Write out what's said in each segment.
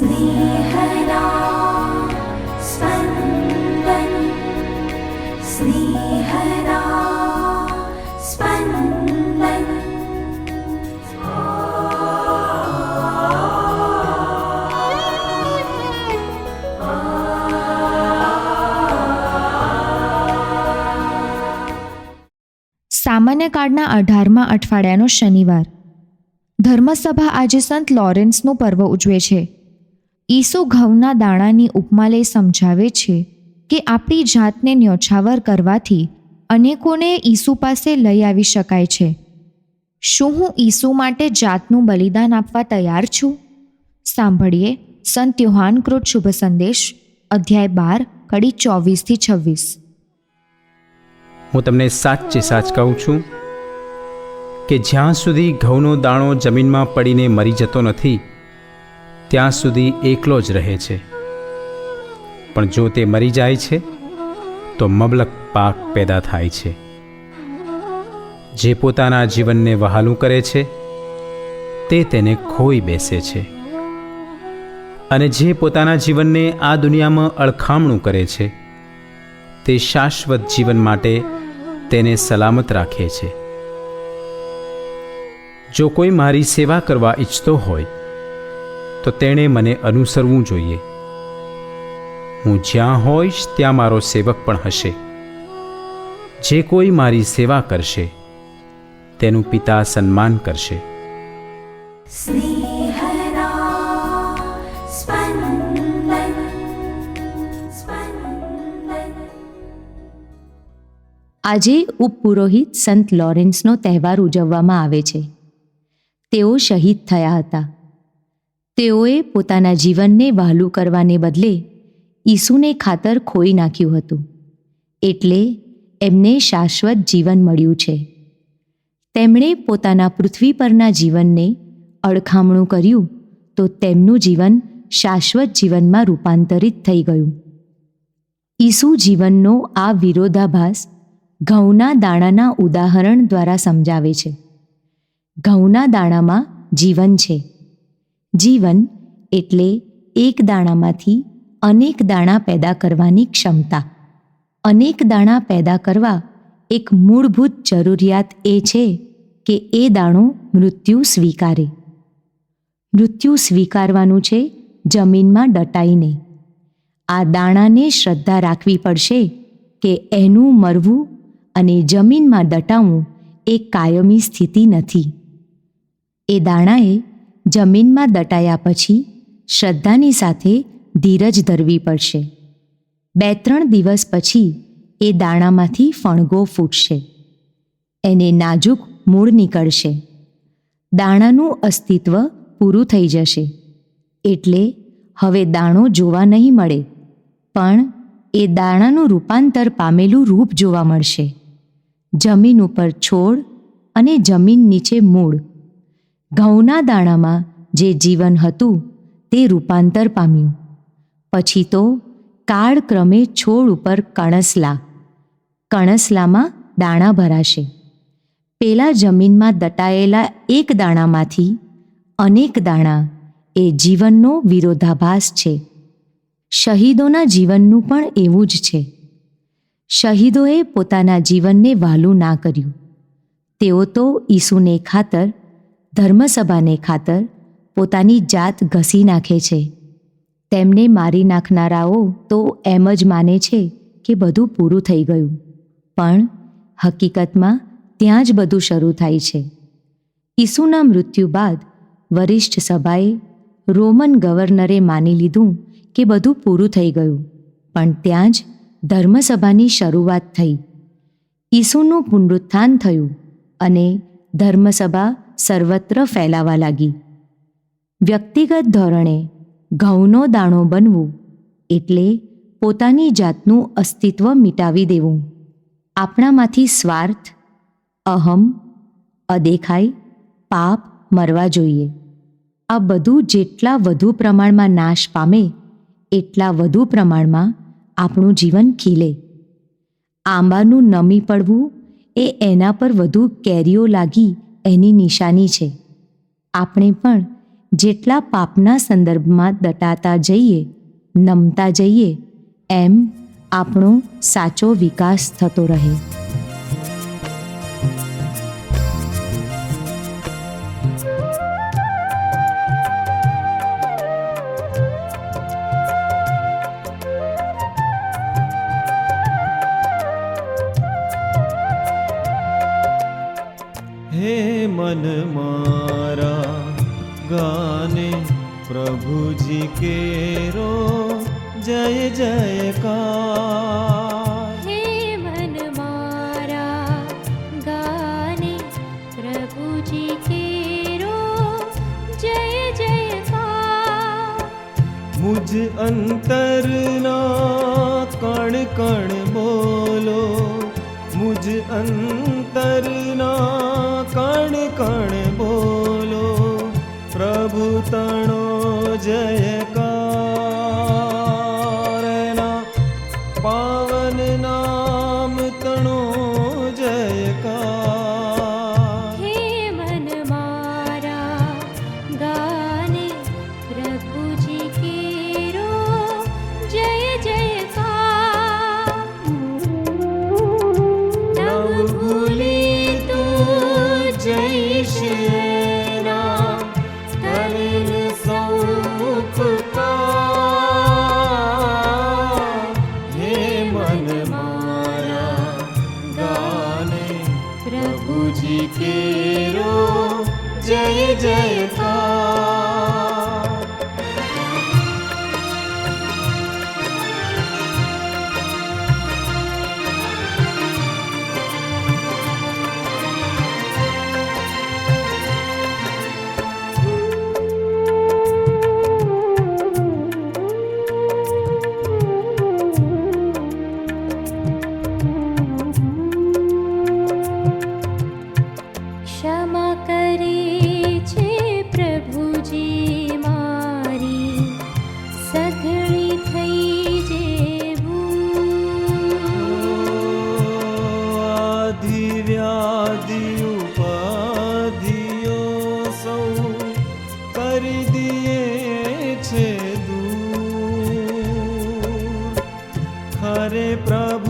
स्नेहदा स्पन्दन् स्नेहदा स्पन्दन् સામાન્ય કાળના અઢારમા અઠવાડિયાનો શનિવાર ધર્મસભા આજે સંત લોરેન્સનું પર્વ ઉજવે છે ઈસુ ઘઉંના દાણાની ઉપમા લઈ સમજાવે છે કે આપણી જાતને ન્યોછાવર કરવાથી અનેકોને ઈસુ પાસે લઈ આવી શકાય છે. શું હું ઈસુ માટે જાતનું બલિદાન આપવા તૈયાર છું? સાંભળીએ સંત યુહાનકૃત શુભ સંદેશ, અધ્યાય બાર, કડી ચોવીસથી છવ્વીસ. હું તમને સાચે સાચ કહું છું કે જ્યાં સુધી ઘઉંનો દાણો જમીનમાં પડીને મરી જતો નથી ત્યાં સુધી એકલો જ રહે છે. પણ જો તે મરી જાય છે, તો મબલક પાક પેદા થાય છે. જે પોતાના જીવનને વહાલું કરે છે, તે તેને ખોઈ બેસે છે. અને જે પોતાના જીવનને આ દુનિયામાં અળખામણું કરે છે, તે શાશ્વત જીવન માટે તેને સલામત રાખે છે. જો કોઈ મારી સેવા કરવા ઈચ્છતો હોય તો તેણે મને અનુસરવું જોઈએ. હું જ્યાં હોઈશ ત્યાં મારો સેવક પણ હશે. જે કોઈ મારી સેવા કરશે, તેનું પિતા સન્માન કરશે. આજે ઉપપુરોહિત સંત લોરેન્સનો તહેવાર ઉજવવામાં આવે છે. તેઓ શહીદ થયા હતા. તેઓએ પોતાના જીવનને વહાલું કરવાને બદલે ઈસુને ખાતર ખોઈ નાખ્યું હતું. એટલે એમને શાશ્વત જીવન મળ્યું છે. તેમણે પોતાના પૃથ્વી પરના જીવનને અડખામણું કર્યું તો તેમનું જીવન શાશ્વત જીવનમાં રૂપાંતરિત થઈ ગયું. ઈસુ જીવનનો આ વિરોધાભાસ ઘઉંના દાણાના ઉદાહરણ દ્વારા સમજાવે છે. ઘઉંના દાણામાં જીવન છે. જીવન એટલે એક દાણામાંથી અનેક દાણા પેદા કરવાની ક્ષમતા. અનેક દાણા પેદા કરવા એક મૂળભૂત જરૂરિયાત એ છે કે એ દાણો મૃત્યુ સ્વીકારે. મૃત્યુ સ્વીકારવાનું છે જમીનમાં ડટાઈને. આ દાણાને શ્રદ્ધા રાખવી પડશે કે એનું મરવું અને જમીનમાં દટાવવું એ કાયમી સ્થિતિ નથી. એ દાણાએ જમીનમાં દટાયા પછી શ્રદ્ધાની સાથે ધીરજ ધરવી પડશે. બે ત્રણ દિવસ પછી એ દાણામાંથી ફણગો ફૂટશે. એને નાજુક મૂળ નીકળશે. દાણાનું અસ્તિત્વ પૂરું થઈ જશે. એટલે હવે દાણો જોવા નહીં મળે, પણ એ દાણાનું રૂપાંતર પામેલું રૂપ જોવા મળશે. જમીન ઉપર છોડ અને જમીન નીચે મૂળ. ઘઉંના દાણામાં જે જીવન હતું તે રૂપાંતર પામ્યું. પછી તો કાળક્રમે છોડ ઉપર કણસલા, કણસલામાં દાણા ભરાશે. પેલા જમીનમાં દટાયેલા એક દાણામાંથી અનેક દાણા એ જીવનનો વિરોધાભાસ છે. શહીદોના જીવનનું પણ એવું જ છે. શહીદોએ પોતાના જીવનને વહાલું ના કર્યું. તેઓ તો ઈસુને ખાતર ધર્મસભાને ખાતર પોતાની જાત ઘસી નાખે છે. તેમને મારી નાખનારાઓ તો એમ જ માને છે કે બધું પૂરું થઈ ગયું. પણ હકીકતમાં ત્યાં જ બધું શરૂ થાય છે. ઈસુના મૃત્યુ બાદ વરિષ્ઠ સભાએ રોમન ગવર્નરે માની લીધું કે બધું પૂરું થઈ ગયું, પણ ત્યાં જ ધર્મસભાની શરૂઆત થઈ. ઈસુનું પુનરુત્થાન થયું અને ધર્મસભા સર્વત્ર ફેલાવા લાગી. વ્યક્તિગત ધોરણે ઘઉંનો દાણો બનવું એટલે પોતાની જાતનું અસ્તિત્વ મિટાવી દેવું. આપણામાંથી સ્વાર્થ, અહમ, અદેખાઈ, પાપ મરવા જોઈએ. આ બધું જેટલા વધુ પ્રમાણમાં નાશ પામે, એટલા વધુ પ્રમાણમાં આપણું જીવન ખીલે. આંબાનું નમી પડવું એ એના પર વધુ કેરીઓ લાગી એની નિશાની છે. આપણે પણ જેટલા પાપના સંદર્ભમાં દટાતા જઈએ, નમતા જઈએ, એમ આપણો સાચો વિકાસ થતો રહે. गाने प्रभु जी के रो जय जयकार मुझ अंतर ना कण कण बोलो मुझ अंतर ना कण कण પ્રભુ તણો જય তা। Hare Prabhu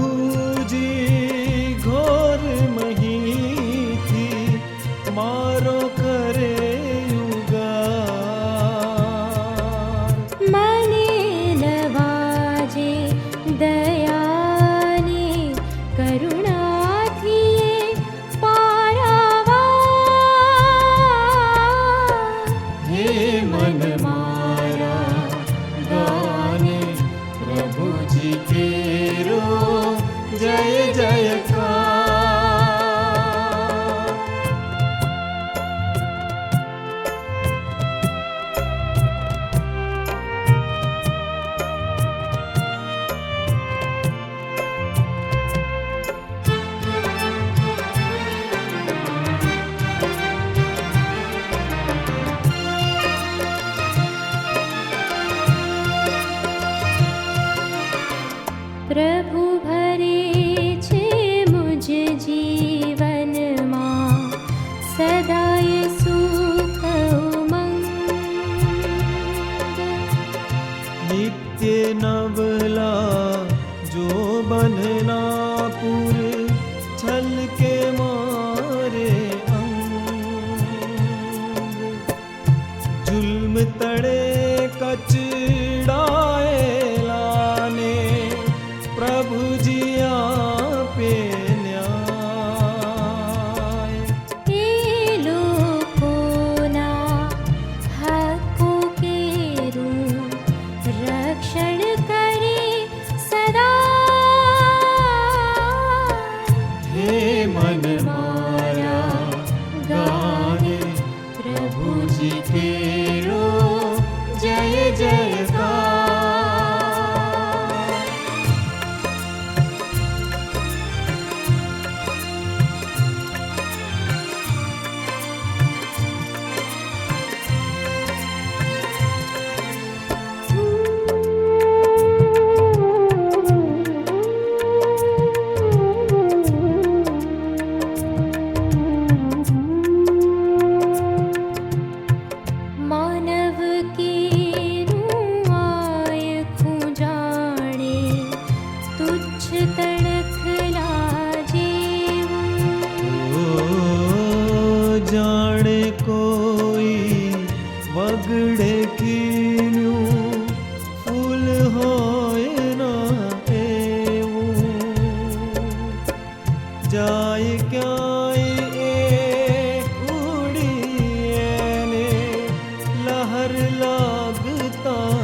પાર લાગતા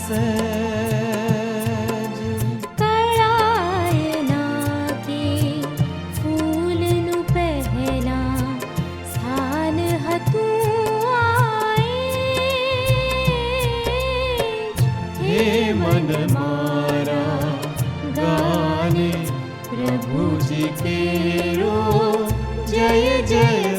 સહેજ કળાયના કે ફૂલનું પહેલા સ્થાન હતું આએ હે મન મારા ગાને પ્રભુજી કેરો જય જય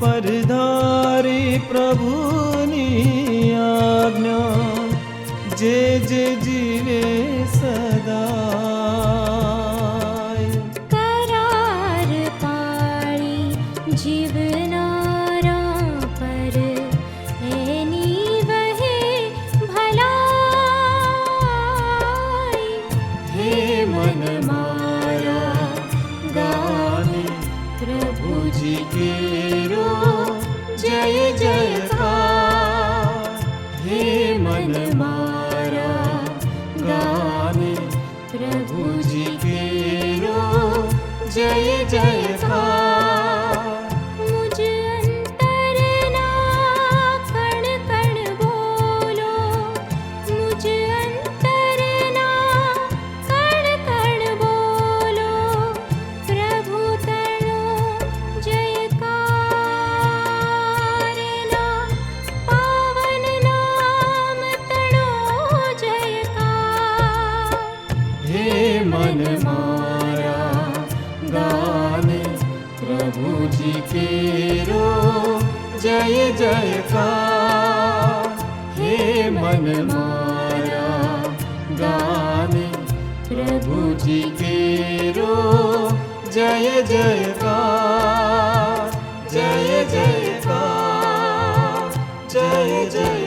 પર ધારી પ્રભુની આજ્ઞા જે જે प्रभु जी के रो जय जय का हे मन मारा गाने प्रभु जी के रो जय जय का जय जय का जय जय